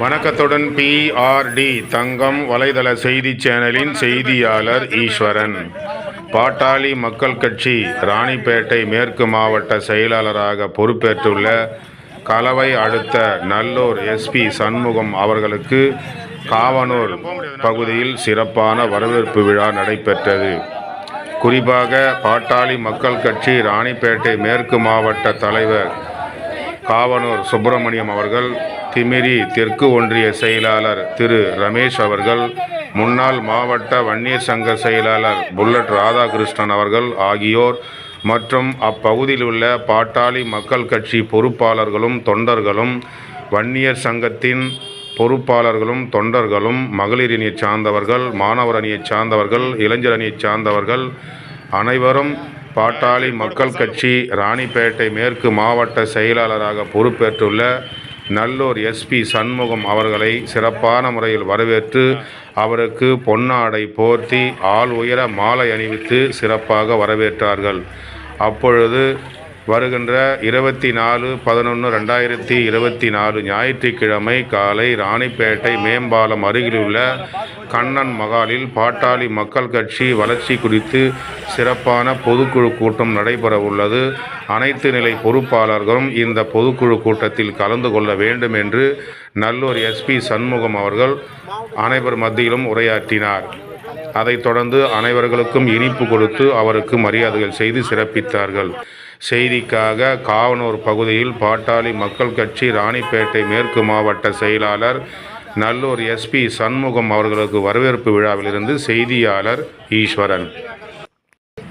வணக்கத்துடன் பிஆர்டி தங்கம் வலைதள செய்தி சேனலின் செய்தியாளர் ஈஸ்வரன். பாட்டாளி மக்கள் கட்சி ராணிப்பேட்டை மேற்கு மாவட்ட செயலாளராக பொறுப்பேற்றுள்ள கலவை அடுத்த நல்லூர் எஸ்பி சண்முகம் அவர்களுக்கு காவனூர் பகுதியில் சிறப்பான வரவேற்பு விழா நடைபெற்றது. குறிப்பாக பாட்டாளி மக்கள் கட்சி ராணிப்பேட்டை மேற்கு மாவட்ட தலைவர் காவனூர் சுப்பிரமணியம் அவர்கள் திமிரி தெற்கு ஒன்றிய செயலாளர் திரு ரமேஷ் அவர்கள் முன்னாள் மாவட்ட வன்னியர் சங்க செயலாளர் புல்லட் ராதாகிருஷ்ணன் அவர்கள் ஆகியோர் மற்றும் அப்பகுதியில் உள்ள பாட்டாளி மக்கள் கட்சி பொறுப்பாளர்களும் தொண்டர்களும் வன்னியர் சங்கத்தின் பொறுப்பாளர்களும் தொண்டர்களும் மகளிர் அணியைச் சார்ந்தவர்கள் மாணவர் அணியைச் சார்ந்தவர்கள் இளைஞர் அணியைச் சார்ந்தவர்கள் அனைவரும் பாட்டாளி மக்கள் கட்சி ராணிப்பேட்டை மேற்கு மாவட்ட செயலாளராக பொறுப்பேற்றுள்ள நல்லூர் எஸ்பி சண்முகம் அவர்களை சிறப்பான முறையில் வரவேற்று அவருக்கு பொன்னாடை போர்த்தி ஆள் உயர மாலை அணிவித்து சிறப்பாக வரவேற்றார்கள். அப்பொழுது வருகின்ற இருபத்தி நாலு பதினொன்று ரெண்டாயிரத்தி இருபத்தி நாலு ஞாயிற்றுக்கிழமை காலை ராணிப்பேட்டை மேம்பாலம் அருகிலுள்ள கண்ணன் மகாலில் பாட்டாளி மக்கள் கட்சி வளர்ச்சி குறித்து சிறப்பான பொதுக்குழு கூட்டம் நடைபெற உள்ளது. அனைத்து நிலை பொறுப்பாளர்களும் இந்த பொதுக்குழு கூட்டத்தில் கலந்து கொள்ள வேண்டும் என்று நல்லூர் எஸ்பி சண்முகம் அவர்கள் அனைவர் மத்தியிலும் உரையாற்றினார். அதைத் தொடர்ந்து அனைவர்களுக்கும் இனிப்பு கொடுத்து அவருக்கு மரியாதைகள் செய்து சிறப்பித்தார்கள். செய்திக்காக காவனூர் பகுதியில் பாட்டாளி மக்கள் கட்சி ராணிப்பேட்டை மேற்கு மாவட்ட செயலாளர் நல்லூர் எஸ்பி சண்முகம் அவர்களுக்கு வரவேற்பு விழாவிலிருந்து செய்தியாளர் ஈஸ்வரன்.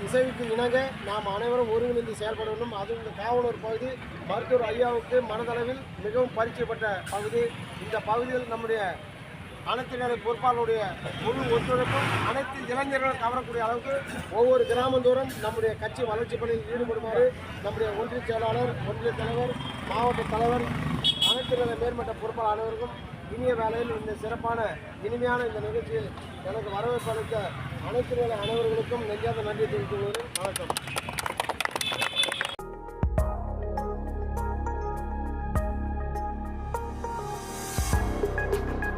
இசைவுக்கு இணங்க நாம் அனைவரும் ஒருங்கிணைந்து செயல்பட வேண்டும். அதுவும் இந்த காவலூர் பகுதி மருத்துவர் ஐயாவுக்கு மனதளவில் மிகவும் பரிச்சயப்பட்ட பகுதி. இந்த பகுதியில் நம்முடைய அனைத்து நிலை பொறுப்பாளருடைய முழு ஒத்துழைப்பும் அனைத்து இளைஞர்களும் கவரக்கூடிய அளவுக்கு ஒவ்வொரு கிராமந்தோறும் நம்முடைய கட்சி வளர்ச்சி பணியில் ஈடுபடுமாறு நம்முடைய ஒன்றிய செயலாளர் ஒன்றிய தலைவர் மாவட்ட தலைவர் அனைத்து நிலை மேற்பட்ட பொறுப்பாளர் அனைவருக்கும் இனிய வேளையில் இந்த சிறப்பான இனிமையான இந்த நிகழ்ச்சியில் எனக்கு வரவேற்பு அளித்த அனைத்து நிலை அனைவர்களுக்கும் நெஞ்சாத நன்றி தெரிவித்துள்ளேன் வணக்கம்.